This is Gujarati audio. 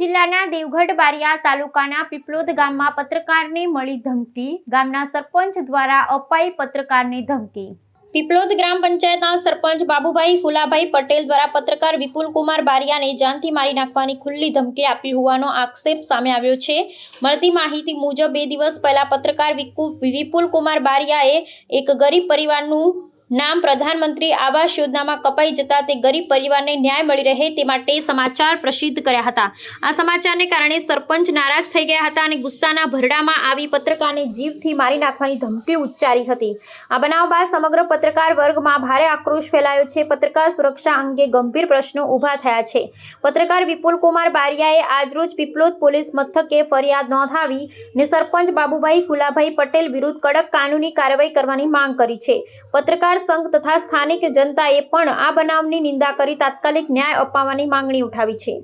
જિલ્લાના દેવગઢ બારિયા તાલુકાના પીપલોદ ગામમાં પત્રકારને મળી ધમકી. ગામના સરપંચ દ્વારા અપાઈ પત્રકારને ધમકી. પીપલોદ ગ્રામ પંચાયતના સરપંચ બાબુભાઈ ફુલાભાઈ પટેલ દ્વારા પત્રકાર વિપુલ કુમાર બારિયાને જાનથી મારી નાખવાની ખુલ્લી ધમકી આપી હોવાનો આક્ષેપ સામે આવ્યો છે. મળતી માહિતી મુજબ બે દિવસ પહેલા પત્રકાર વિપુલ કુમાર બારિયાએ એક ગરીબ પરિવારનું નામ પ્રધાનમંત્રી આવાસ યોજનામાં કપાઈ જતા તે ગરીબ પરિવારને ન્યાય મળી રહે તે માટે સમાચાર પ્રસિદ્ધ કર્યા હતા. આ સમાચારને કારણે સરપંચ નારાજ થઈ ગયા હતા અને ગુસ્સાના ભરડામાં આવી પત્રકારને જીવથી મારી નાખવાની ધમકી ઉચ્ચારી હતી. આ બનાવ બાદ સમગ્ર પત્રકાર વર્ગમાં ભારે આક્રોશ ફેલાયો છે. પત્રકાર સુરક્ષા અંગે ગંભીર પ્રશ્નો ઊભા થયા છે. પત્રકાર વિપુલ કુમાર બારિયાએ આજરોજ પીપલોદ પોલીસ મથકે ફરિયાદ નોંધાવી ને સરપંચ બાબુભાઈ ફુલાભાઈ પટેલ વિરુદ્ધ કડક કાનૂની કાર્યવાહી કરવાની માંગ કરી છે. પત્રકાર સંઘ તથા સ્થાનિક જનતાએ પણ આ બનાવની નિંદા કરી તાત્કાલિક ન્યાય અપાવવાની માંગણી ઉઠાવી છે.